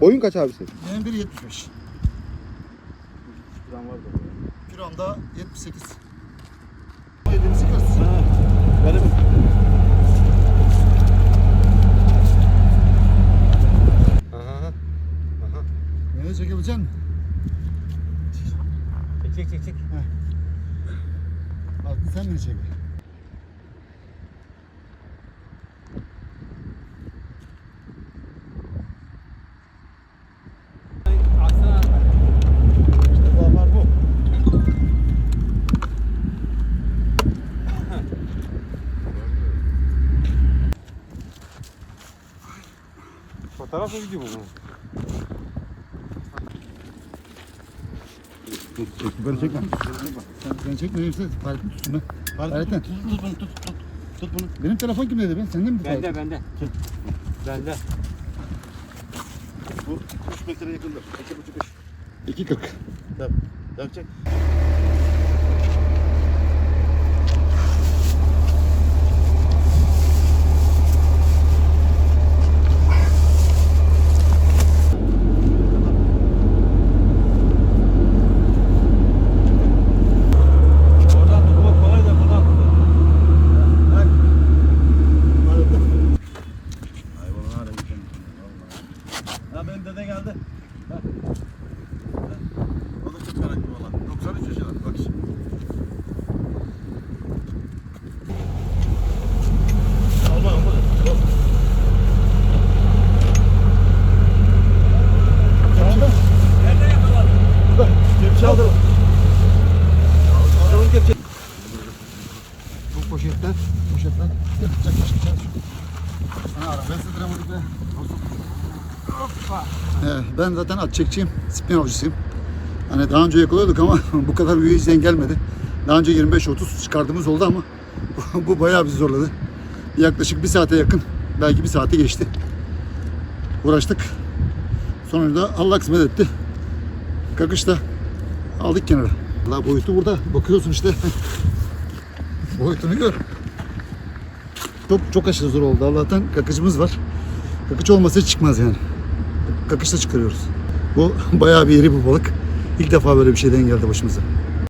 Boyun kaç abi senin? Benim 1.75. Şuran var da. Kilom da 78. Elimizi kırsın. Benim Aha. Çekebilecek misin? çek çek çek çek. Bak sen beni çek. Fotoğraf mı video mu? Böyle çekme. Sen beni çekme. Yoksa tutsun ben. Fahrettin. Tut, tut bunu tut. Tut, tut bunu. Benim telefon kimdeydi ben? Sende mi? bu Bende bende. Bende. Bu 3 metre yakındır. 2,5 2.40. Yap. Yapacak. Oradan Vallahi. Ha benim dede geldi. O da çok meraklı valla. 93 yaşında. Bak şimdi. Poşetler. Poşetler. Çek çek. çek. Ana ara. Ben size dramatik be. Ee, ben zaten at çekçiyim. Spin avcısıyım. Hani daha önce yakalıyorduk ama bu kadar büyük izleyen gelmedi. Daha önce 25-30 çıkardığımız oldu ama bu bayağı bizi zorladı. Yaklaşık bir saate yakın. Belki bir saate geçti. Uğraştık. Sonunda Allah kısmet etti. Kakışta aldık kenara. Allah boyutu burada. Bakıyorsun işte. Boyutunu gör. Çok çok aşırı zor oldu. Allah'tan kakıcımız var. Kakıç olmasa çıkmaz yani. Kakışla çıkarıyoruz. Bu bayağı bir iri bir balık. İlk defa böyle bir şeyden geldi başımıza.